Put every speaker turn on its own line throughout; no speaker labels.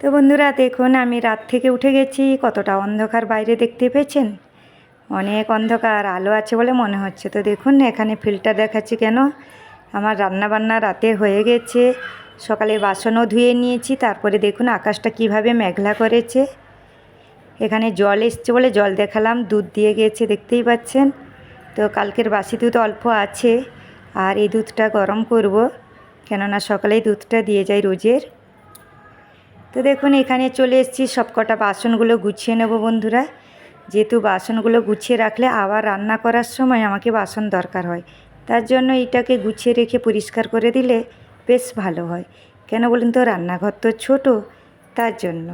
তো বন্ধুরা দেখুন, আমি রাত থেকে উঠে গেছি। কতটা অন্ধকার বাইরে দেখতে পেয়েছেন? অনেক অন্ধকার, আলো আছে বলে মনে হচ্ছে। তো দেখুন, এখানে ফিল্টার দেখাচ্ছি কেন? আমার রান্না বান্না রাতের হয়ে গেছে। সকালে বাসনও ধুয়ে নিয়েছি। তারপরে দেখুন, আকাশটা কীভাবে মেঘলা করেছে। এখানে জল এসছে বলে জল দেখালাম। দুধ দিয়ে গিয়েছে দেখতেই পাচ্ছেন। তো কালকের বাসি দুধ অল্প আছে। আর এই দুধটা গরম করব। কেননা সকালেই দুধটা দিয়ে যায় রোজের। তো দেখুন, এখানে চলে এসেছি। সব কটা বাসনগুলো গুছিয়ে নেব বন্ধুরা। যেহেতু বাসনগুলো গুছিয়ে রাখলে আবার রান্না করার সময় আমাকে বাসন দরকার হয়। তার জন্য এটাকে গুছিয়ে রেখে পরিষ্কার করে দিলে বেশ ভালো হয়। কেন বলুন তো, রান্নাঘর তো ছোটো, তার জন্য।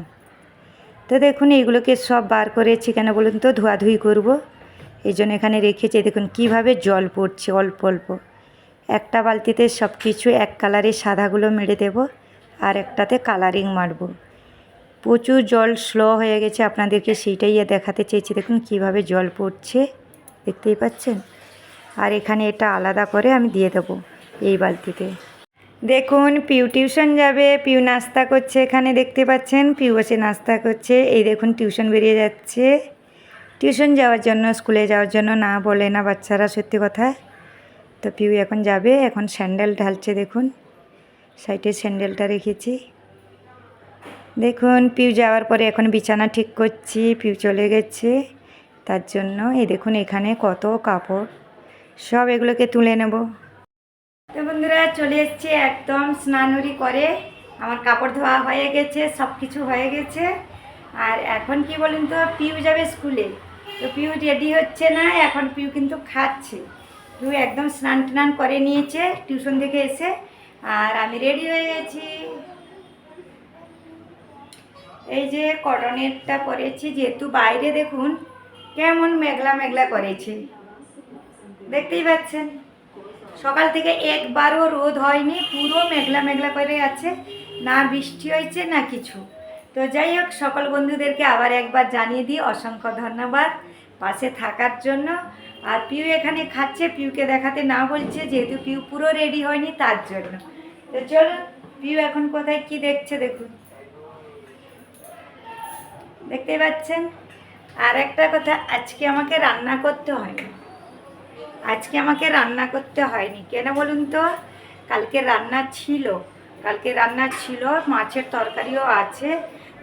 তো দেখুন এইগুলোকে সব বার করেছি। কেন বলুন তো ধোয়াধুয়ি করব। এই জন্য এখানে রেখেছি, দেখুন, কীভাবে জল পড়ছে অল্প অল্প। একটা বালতিতে সব কিছু এক কালারের সাদাগুলো মেরে দেব। আর একটাতে কালারিং মারব। প্রচুর জল স্লো হয়ে গেছে, আপনাদেরকে সেইটাই দেখাতে চেয়েছি। দেখুন কীভাবে জল পড়ছে, দেখতেই পাচ্ছেন? আর এখানে এটা আলাদা করে আমি দিয়ে দেবো এই বালতিতে। দেখুন, পিউ টিউশন যাবে, পিউ নাস্তা করছে এখানে, দেখতে পাচ্ছেন? পিউ বসে নাস্তা করছে। এই দেখুন, টিউশন বেরিয়ে যাচ্ছে। টিউশন যাওয়ার জন্য, স্কুলে যাওয়ার জন্য না বলে না, বাচ্চারা সত্যি কথা। তো পিউ এখন যাবে, এখন স্যান্ডেল ঢালছে, দেখুন। সাইডে স্যান্ডেলটা রেখেছি। দেখুন, পিউ যাওয়ার পরে এখন বিছানা ঠিক করছি, পিউ চলে গেছে। তার জন্য এই দেখুন, এখানে কত কাপড়। সব এগুলোকে তুলে নেব। তো বন্ধুরা, চলে এসছি একদম স্নানুরি করে। আমার কাপড় ধোয়া হয়ে গেছে সব কিছু হয়ে গেছে। আর এখন কি বলুন তো, পিউ যাবে স্কুলে। তো পিউ রেডি হচ্ছে না, এখন পিউ কিন্তু খাচ্ছে। পিউ একদম স্নান টান করে নিয়েছে, টিউশন থেকে এসে। আর আমি রেডি হয়ে গেছি। এই যে কটনেরটা পরেছি, যেহেতু বাইরে দেখুন, কেমন মেঘলা মেঘলা করেছে। দেখতেই পাচ্ছেন? সকাল থেকে একবারও রোদ হয়নি, পুরো মেঘলা মেঘলা করে আছে। না বৃষ্টি হয়েছে, না কিছু। তো যাই হোক, সকল বন্ধুদেরকে আবার একবার জানিয়ে দিই, অসংখ্য ধন্যবাদ পাশে থাকার জন্য। আর পিউ এখানে খাচ্ছে, পিউকে দেখাতে না বলছে, যেহেতু পিউ পুরো রেডি হয়নি, তার জন্য। তো চলো পিউ এখন কোথায়, কি দেখছে দেখুন দেখতে পাচ্ছেন? আর একটা কথা, আজকে আমাকে রান্না করতে হয়নি। আজকে আমাকে রান্না করতে হয়নি। কেন বলুন তো? কালকে রান্না ছিল। কালকে রান্না ছিল, মাছের তরকারিও আছে।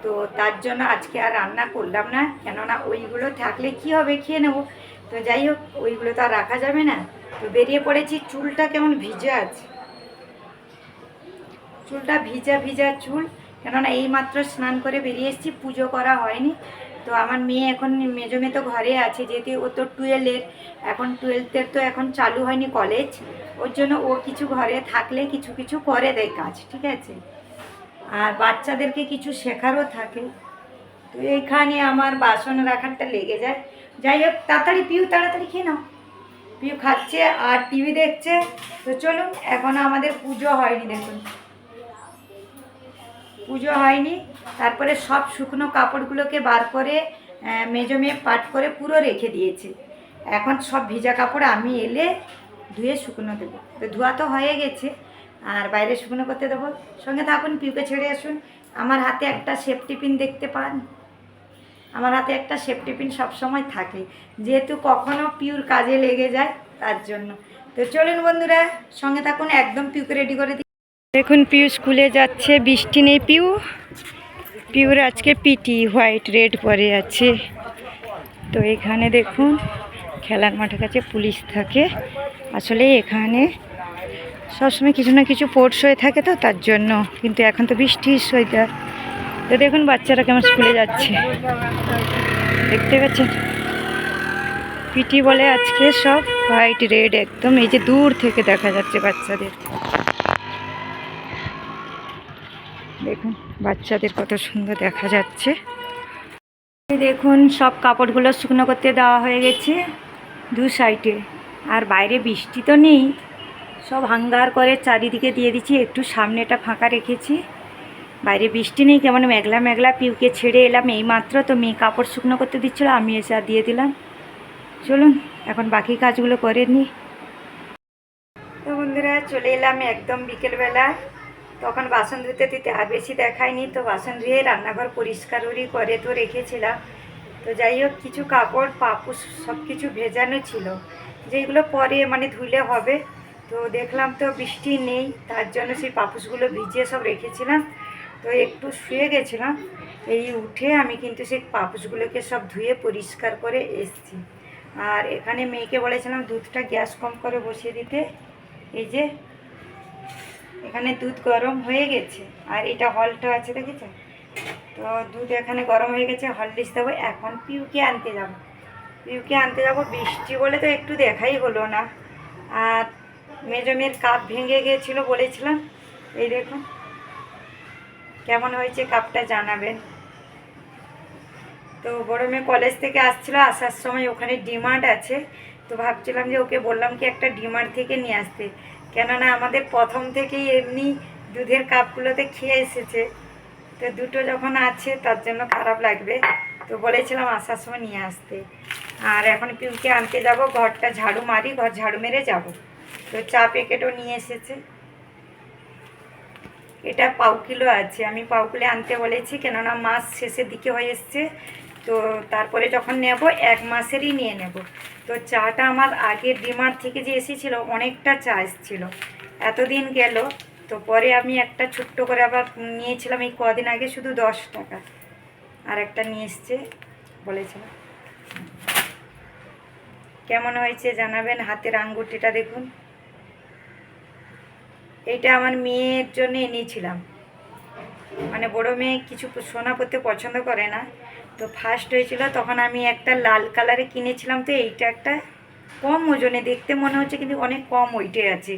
তো তার জন্য আজকে আর রান্না করলাম না। কেননা ওইগুলো থাকলে কি হবে খেয়ে নেব। তো যাই হোক, ওইগুলো তো আর রাখা যাবে না। তো বেরিয়ে পড়েছি, চুলটা কেমন ভিজে আছে। চুলটা ভিজা ভিজা চুল, কেননা এইমাত্র স্নান করে বেরিয়ে এসেছি, পুজো করা হয়নি। তো আমার মেয়ে এখন মেজো মেয়ে তো ঘরে আছে, যেহেতু ও তো টুয়েলভের এখন টুয়েলভের তো এখন চালু হয়নি কলেজ ওর জন্য ও কিছু ঘরে থাকলে কিছু কিছু করে দেয় কাজ, ঠিক আছে? আর বাচ্চাদেরকে কিছু শেখারও থাকে। তো এইখানে আমার বাসন রাখারটা লেগে যায়। যাই হোক, তাড়াতাড়ি পিউ, তাড়াতাড়ি খেয়ে নাও। পিউ খাচ্ছে আর টিভি দেখছে। তো চলুন, এখন আমাদের পুজো হয়নি দেখুন। পুজো হয়নি। তারপরে সব শুকনো কাপড়গুলোকে বার করে মেজো মেয়ে পাট করে পুরো রেখে দিয়েছে। এখন সব ভিজা কাপড় আমি এলে ধুয়ে শুকনো দেবো। তো ধোয়া তো হয়ে গেছে, আর বাইরে শুকনো করতে দেবো। সঙ্গে থাকুন, পিউকে ছেড়ে আসুন। আমার হাতে একটা সেফটি পিন দেখতে পান। আমার হাতে একটা সেফটি পিন সবসময় থাকে। যেহেতু কখনো পিউর কাজে লেগে যায়, তার জন্য। তো চলুন বন্ধুরা, সঙ্গে থাকুন, একদম পিউকে রেডি করে দেখুন, পিউ স্কুলে যাচ্ছে, বৃষ্টি নেই পিউ। পিউর আজকে পিটি, হোয়াইট, রেড পরে আছে। তো এখানে দেখুন, খেলার মাঠের কাছে পুলিশ থাকে। আসলে এখানে সবসময় কিছু না কিছু পোর্টস হয়ে থাকে তো, তার জন্য। কিন্তু এখন তো বৃষ্টির ওয়েদার তো দেখুন, বাচ্চারা কেমন স্কুলে যাচ্ছে। দেখতে পাচ্ছেন? পিটি বলে আজকে সব হোয়াইট, রেড, একদম এই যে দূর থেকে দেখা যাচ্ছে বাচ্চাদের। দেখুন, বাচ্চাদের কত সুন্দর দেখা যাচ্ছে। দেখুন, সব কাপড়গুলো শুকনো করতে দেওয়া হয়ে গেছে দু সাইডে। আর বাইরে বৃষ্টি তো নেই, সব হাঙ্গার করে চারিদিকে দিয়ে দিচ্ছি, একটু সামনেটা ফাঁকা রেখেছি। বাইরে বৃষ্টি নেই, কেমন মেঘলা মেঘলা পিউকে ছেড়ে এলাম এই মাত্র তো মেয়ে কাপড় শুকনো করতে দিচ্ছিল, আমি এসে দিয়ে দিলাম। চলুন, এখন বাকি কাজগুলো করে নিই। তো বন্ধুরা, চলে এলাম একদম বিকেলবেলা তখন বাসন ধুতে দিতে আর বেশি দেখায়নি, তো বাসন ধুয়ে রান্নাঘর পরিষ্কার উরি করে তো রেখেছিলাম। তো যাই হোক, কিছু কাপড় পাপুস সব কিছু ভেজানো ছিল। যেগুলো পরে মানে ধুলে হবে। তো দেখলাম তো বৃষ্টি নেই, তার জন্য সেই পাপুসগুলো ভিজিয়ে সব রেখেছিলাম। তো একটু শুয়ে গেছিলাম। এই উঠে আমি কিন্তু সেই পাপুসগুলোকে সব ধুয়ে পরিষ্কার করে এসছি। আর এখানে মেয়েকে বলেছিলাম, দুধটা গ্যাস কম করে বসিয়ে দিতে। এই যে এখানে দুধ গরম হয়ে গেছে, আর এটা হলটা আছে দেখেছ? তো দুধ এখানে গরম হয়ে গেছে হললিস দেবো এখন পিউকে আনতে যাব। পিউকে আনতে যাব, বৃষ্টি বলে তো একটু দেখাই হলো না। আর মেজো মেয়ের কাপ ভেঙে গিয়েছিল বলেছিলাম, এই দেখুন। কেমন হয়েছে কাপটা জানাবেন। তো বড় মেয়ে কলেজ থেকে আসছিল, আসার সময় ওখানে ডিমান্ড আছে। তো ভাবছিলাম যে ওকে বললাম কি একটা ডিমান্ড থেকে নিয়ে আসতে। কেননা আমাদের প্রথম থেকেই এমনি দুধের কাপগুলোতে খেয়ে এসেছে। তো দুটো যখন আছে, তার জন্য খারাপ লাগবে। তো বলেছিলাম আসার সময় নিয়ে আসতে। আর এখন পিউকে আনতে যাব, ঘরটা ঝাড়ু মারি, ঘর ঝাড়ু মেরে যাব। তো চা প্যাকেটও নিয়ে এসেছে। এটা পাউ কিলো আছে। আমি পাউ কিলো আনতে বলেছি, কেননা মাস শেষের দিকে হয়ে এসছে। তো তারপরে যখন নেব, এক মাসেরই নিয়ে নেব। তো চাটা আমার আগের ডিমার্ট থেকে যে এসেছিল, অনেকটা চা এসেছিল এতদিন গেল, তো পরে আমি একটা ছোট্ট করে আবার নিয়েছিলাম, এই কদিন আগে শুধু দশ টাকা। আর একটা নিয়ে এসছে বলেছিলাম কেমন হয়েছে জানাবেন, হাতের আঙ্গুটিটা দেখুন। এইটা আমার মেয়ের জন্য এনেছিলাম। মানে বড় মেয়ে কিছু সোনা পরতে পছন্দ করে না। তো ফার্স্ট হয়েছিল তখন আমি একটা লাল কালারে কিনেছিলাম তো এইটা একটা কম ওজনে, দেখতে মনে হচ্ছে কিন্তু অনেক কম ওইটে আছে।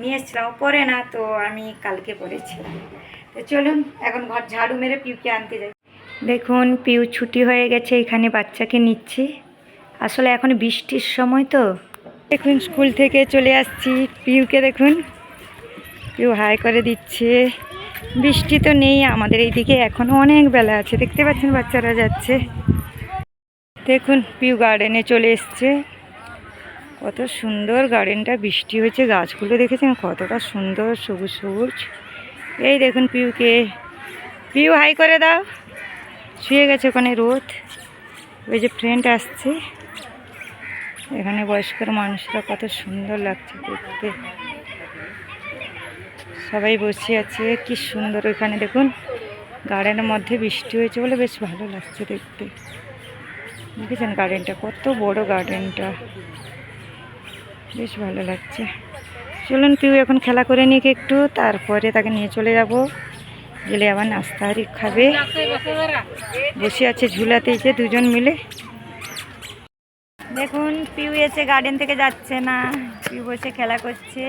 নিয়ে এসেছিলাম পরে না তো আমি কালকে পরেছিলাম তো চলুন, এখন ঘর ঝাড়ু মেরে পিউকে আনতে যাই। দেখুন, পিউ ছুটি হয়ে গেছে, এখানে বাচ্চাকে নিচ্ছি। আসলে এখন বৃষ্টির সময় তো। দেখুন, স্কুল থেকে চলে আসছি পিউকে, দেখুন। পিউ হাই করে দিচ্ছে। বৃষ্টি তো নেই, আমাদের এইদিকে এখনও অনেক বেলা আছে। দেখতে পাচ্ছেন বাচ্চারা যাচ্ছে। দেখুন পিউ গার্ডেনে চলে এসছে। কত সুন্দর গার্ডেনটা বৃষ্টি হয়েছে, গাছগুলো দেখেছেন? কতটা সুন্দর, সবুজ সবুজ। এই দেখুন পিউকে পিউ হাই করে দাও। শুয়ে গেছে ওখানে রোদ। ওই যে ফ্রেন্ড আসছে। এখানে বয়স্কর মানুষরা কত সুন্দর লাগছে দেখতে। সবাই বসে আছে, কি সুন্দর ওইখানে দেখুন। গার্ডেনের মধ্যে বৃষ্টি হয়েছে বলে বেশ ভালো লাগছে দেখতে। দেখেছেন গার্ডেনটা? কত বড় গার্ডেনটা। বেশ ভালো লাগছে। চলুন পিউ এখন খেলা করে নিক একটু, তারপরে তাকে নিয়ে চলে যাব। গেলে আবার নাস্তা হারি খাবে। বসে আছে ঝুলাতে যে দুজন মিলে। দেখুন, পিউ এসে গার্ডেন থেকে যাচ্ছে না। পিউ বসে খেলা করছে।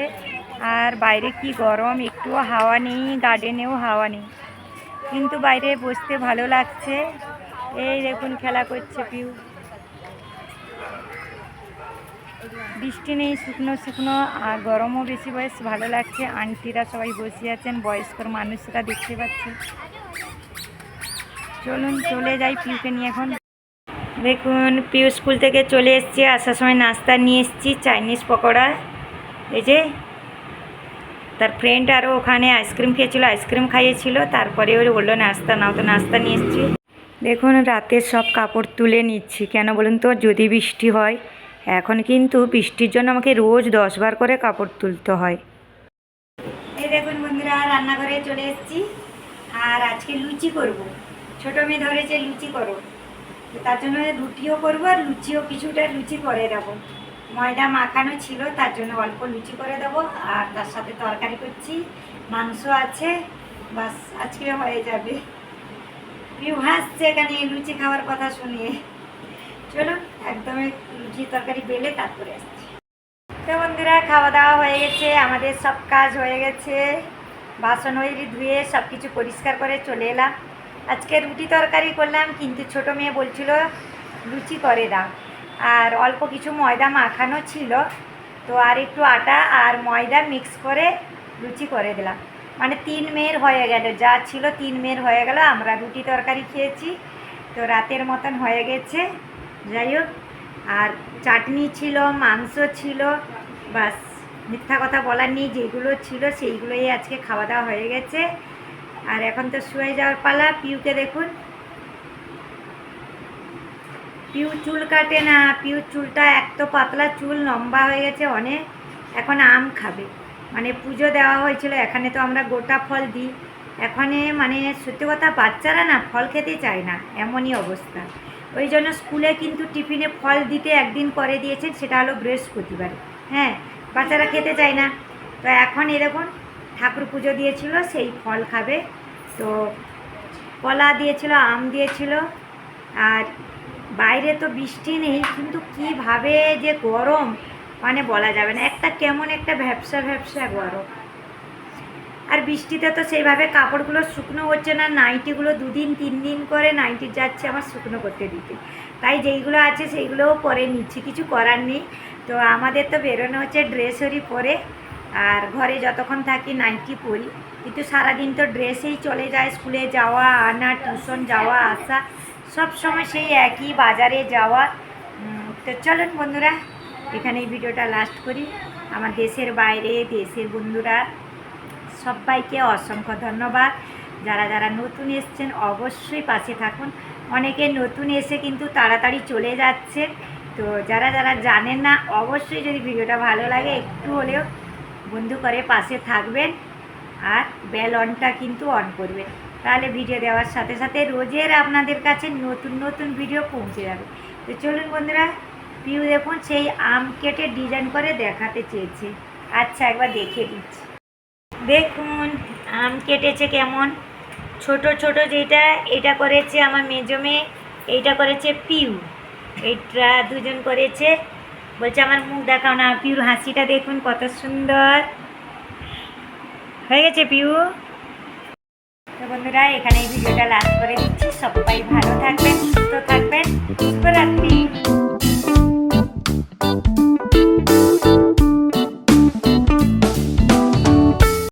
আর বাইরে কি গরম? একটুও হাওয়া নেই গার্ডেনেও হাওয়া নেই। কিন্তু বাইরে বসতে ভালো লাগছে। এই দেখুন, খেলা করছে পিউ। বৃষ্টি নেই, শুকনো শুকনো, আর গরমও বেশি বয়স, ভালো লাগছে। আন্টিরা সবাই বসে আছেন, বয়স্কর মানুষরা দেখতে পাচ্ছে। চলুন, চলে যাই পিউকে নিয়ে এখন। দেখুন, পিউ স্কুল থেকে চলে এসছে, আসার সময় নাস্তা নিয়ে এসেছি চাইনিজ পকোড়া। এই যে তার ফ্রেন্ড আরও ওখানে আইসক্রিম খেয়েছিল আইসক্রিম খাইয়েছিল, তারপরে ওর বলল, নাস্তা নাও তো, নাস্তা নিয়ে এসেছি। দেখুন রাতের সব কাপড় তুলে নিচ্ছি। কেন বলুন তো, যদি বৃষ্টি হয়, এখন কিন্তু বৃষ্টির জন্য আমাকে রোজ দশবার করে কাপড় তুলতে হয়। এই দেখুন বন্ধুরা, রান্নাঘরে চলে এসেছি। আর আজকে লুচি করব। ছোটো মেয়ে ধরেছে, লুচি করো। তার জন্য রুটিও করব আর লুচিও কিছুটা লুচি করে দেবো। ময়দা মাখানো ছিল, তার জন্য অল্প লুচি করে দেবো। আর তার সাথে তরকারি করছি, মাংস আছে, বাস আজকে হয়ে যাবে। পিউ হাসছে এখানে লুচি খাওয়ার কথা শুনিয়ে চলুন একদমই লুচি তরকারি বেলে তারপরে আসছি। তো বন্ধুরা খাওয়া দাওয়া হয়ে গেছে, আমাদের সব কাজ হয়ে গেছে। বাসন ওই ধুয়ে সব কিছু পরিষ্কার করে চলে এলাম। আজকে রুটি তরকারি করলাম, কিন্তু ছোট মেয়ে বলছিল, লুচি করে দাও। আর অল্প কিছু ময়দা মাখানো ছিল। তো আর একটু আটা আর ময়দা মিক্স করে লুচি করে দিলাম। মানে তিন মেয়ের হয়ে গেল, যা ছিল তিন মেয়ের হয়ে গেল। আমরা রুটি তরকারি খেয়েছি, তো রাতের মতন হয়ে গেছে। যাই হোক, আর চাটনি ছিল, মাংস ছিল, বাস। মিথ্যা কথা বলার নেই, যেগুলো ছিল সেইগুলোই আজকে খাওয়া দাওয়া হয়ে গেছে। আর এখন তো শুয়ে যাওয়ার পালা, পিউকে দেখুন। পিউ চুল কাটে না, পিউ চুলটা এক তো পাতলা চুল, লম্বা হয়ে গেছে অনেক, এখন আম খাবে। মানে পুজো দেওয়া হয়েছিল, এখানে তো আমরা গোটা ফল দিই। এখানে মানে সত্যি কথা বাচ্চারা না ফল খেতে চায় না, এমনই অবস্থা। ওই জন্য স্কুলে কিন্তু টিফিনে ফল দিতে একদিন করে দিয়েছেন, সেটা হলো বৃহস্পতিবার। হ্যাঁ বাচ্চারা খেতে চায় না। তো এখন এরকম ঠাকুর পুজো দিয়েছিল, সেই ফল খাবে। তো কলা দিয়েছিল, আম দিয়েছিল, আর বাইরে তো বৃষ্টি নেই, কিন্তু কীভাবে যে গরম? মানে বলা যাবে না, একটা কেমন একটা ভ্যাবসা ভ্যাবসা গরম। আর বৃষ্টিতে তো সেইভাবে কাপড়গুলো শুকনো হচ্ছে না, নাইটিগুলো দুদিন তিন দিন করে নাইটি যাচ্ছে আমার শুকনো করতে দিতে। তাই যেইগুলো আছে সেইগুলোও পরে নিচ্ছি, কিছু করার নেই। তো আমাদের তো বেরোনো হচ্ছে ড্রেসেরই পরে, আর ঘরে যতক্ষণ থাকি নাইটি পরি। কিন্তু সারাদিন তো ড্রেসেই চলে যায়, স্কুলে যাওয়া, আনা, টিউশন যাওয়া, আসা। সব সময় সেই একই বাজারে যাওয়া। তো চলুন বন্ধুরা, এখানে এই ভিডিওটা লাস্ট করি। আমার দেশের বাইরে, দেশের বন্ধুরা, সবাইকে অসংখ্য ধন্যবাদ। যারা যারা নতুন এসছেন, অবশ্যই পাশে থাকুন। অনেকে নতুন এসে কিন্তু তাড়াতাড়ি চলে যাচ্ছে তো যারা যারা জানেন না, অবশ্যই যদি ভিডিওটা ভালো লাগে, একটু হলেও বন্ধু করে পাশে থাকবেন। আর বেল অনটা কিন্তু অন করবেন। তাহলে ভিডিও দেওয়ার সাথে সাথে রোজের আপনাদের কাছে নতুন নতুন ভিডিও পৌঁছে যাবে। তো চলুন বন্ধুরা পিউ দেখুন, সেই আম কেটে ডিজাইন করে দেখাতে চেয়েছে। আচ্ছা একবার দেখিয়ে দিচ্ছি। দেখুন, আম কেটেছে কেমন? ছোট ছোট যেটা, এটা করেছে আমার মেজো মেয়ে, এইটা করেছে পিউ। এইটা দুজন করেছে। বলছে, আমার মুখ দেখাও না, পিউর হাসিটা দেখুন, কত সুন্দর। হয়ে গেছে পিউ? তো বন্ধুরা এখানে এই ভিডিওটা লাস্ট করে দিচ্ছি। সবাই ভালো থাকবেন সুস্থ থাকবেন। শুভরাত্রি।